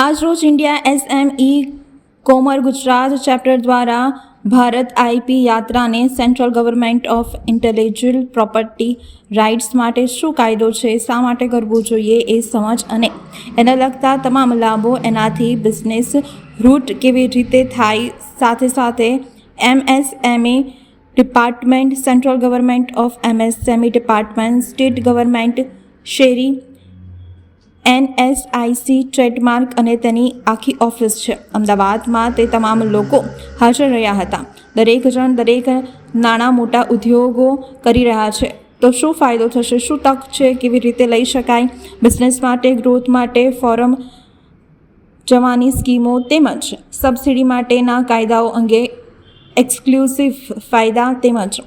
આજરોજ India SME કોમર Gujarat chapter દ્વારા ભારત આઈપી યાત્રાને central government of intellectual property rights માટે શું કાયદો છે, શા માટે કરવું જોઈએ એ સમજ અને એને લગતા તમામ લાભો એનાથી બિઝનેસ રૂટ કેવી રીતે થાય, સાથે સાથે MSME department, central government of MSME department, state government, શેરી એનએસઆઈસી ટ્રેડમાર્ક અને તેની આખી ઓફિસ છે. અમદાવાદમાં તે તમામ લોકો હાજર રહ્યા હતા. દરેક જણ, દરેક નાના મોટા ઉદ્યોગો કરી રહ્યા છે. તો શું ફાયદો થશે? શું તક છે? કેવી રીતે લઈ શકાય? બિઝનેસ માટે, ગ્રોથ માટે, ફોરમ જવાની સ્કીમો તેમજ સબસિડી માટેના કાયદાઓ અંગે એક્સક્લુઝિવ ફાયદા તેમજ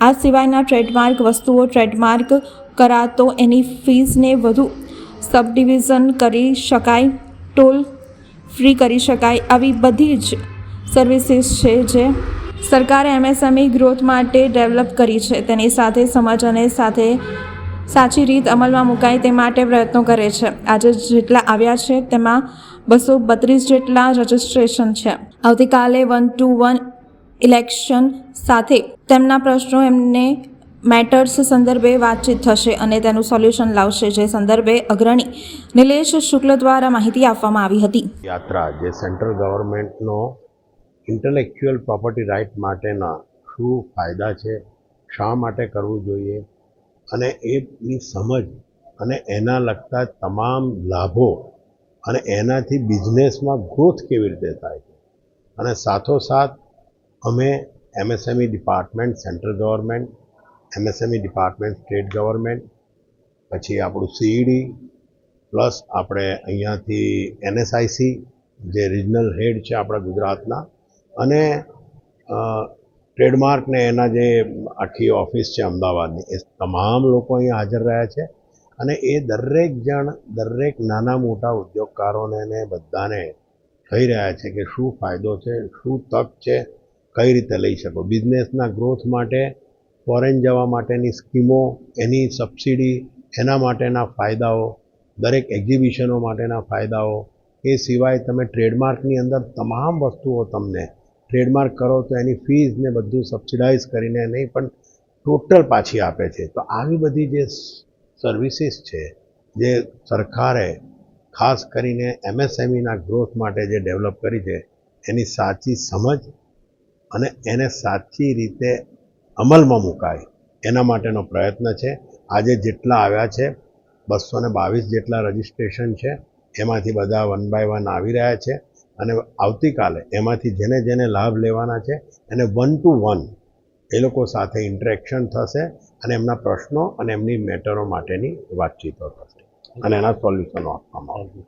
આ સિવાયના ટ્રેડમાર્ક, વસ્તુઓ ટ્રેડમાર્ક કરાતો એની ફીસને વધુ સબડિવિઝન કરી શકાય, ટોલ ફ્રી કરી શકાય આવી બધી જ સર્વિસીસ છે જે સરકારે એમએસએમઈ ગ્રોથ માટે ડેવલપ કરી છે. તેની સાથે સમજ અને સાથે સાચી રીત અમલમાં મુકાય તે માટે પ્રયત્નો કરે છે. આજે જેટલા આવ્યા છે તેમાં બસો બત્રીસ જેટલા રજિસ્ટ્રેશન છે. આવતીકાલે વન ટુ વન ઇલેક્શન સાથે તેમના પ્રશ્નો એમને મેટર્સ સંદર્ભે વાતચીત થશે અને તેનું સોલ્યુશન લાવશે. જે સંદર્ભે અગ્રણી નિલેશ શુક્લ દ્વારા માહિતી આપવામાં આવી હતી. યાત્રા, જે સેન્ટ્રલ ગવર્મેન્ટનો ઇન્ટેલેક્ચ્યુઅલ પ્રોપર્ટી રાઇટ માટેના શું ફાયદા છે, શા માટે કરવું જોઈએ, અને એની સમજ અને એના લગતા તમામ લાભો અને એનાથી બિઝનેસમાં ગ્રોથ કેવી રીતે થાય છે. અને સાથોસાથ અમે MSME department, central government MSME department state government પછી આપણું સીઈડી પ્લસ આપણે અહીંયાથી એનએસઆઈસી જે રિજનલ હેડ છે આપણા ગુજરાતના. અને ટ્રેડમાર્કને એના જે આખી ઓફિસ છે અમદાવાદની, એ તમામ લોકો અહીંયા હાજર રહ્યા છે. અને એ દરેક જણ, દરેક નાના મોટા ઉદ્યોગકારોને ને બધાને કહી રહ્યા છે કે શું ફાયદો છે, શું તક છે, કઈ રીતે લઈ શકો? બિઝનેસના ગ્રોથ માટે ફોરેન જવા માટેની સ્કીમો એની સબસિડી એના માટેના ફાયદાઓ, દરેક એક્ઝિબિશનો માટેના ફાયદાઓ, એ સિવાય તમે ટ્રેડમાર્કની અંદર તમામ વસ્તુઓ તમને ટ્રેડમાર્ક કરો તો એની ફીઝને બધું સબસિડાઇઝ કરીને નહીં, પણ ટોટલ પાછી આપે છે. તો આવી બધી જે સર્વિસીસ છે, જે સરકારે ખાસ કરીને એમએસએમઈના ગ્રોથ માટે જે ડેવલપ કરી છે, એની સાચી સમજ અને એને સાચી રીતે અમલમાં મુકાય. એના માટેનો પ્રયત્ન છે. આજે જેટલા આવ્યા છે બસો ને બાવીસ જેટલા રજિસ્ટ્રેશન છે, એમાંથી બધા વન બાય વન આવી રહ્યા છે અને આવતીકાલે એમાંથી જેને જેને લાભ લેવાના છે એને વન ટુ વન એ લોકો સાથે ઇન્ટરેક્શન થશે અને એમના પ્રશ્નો અને એમની મેટરો માટેની વાતચીતો થશે અને એના સોલ્યુશનો આપવામાં આવશે.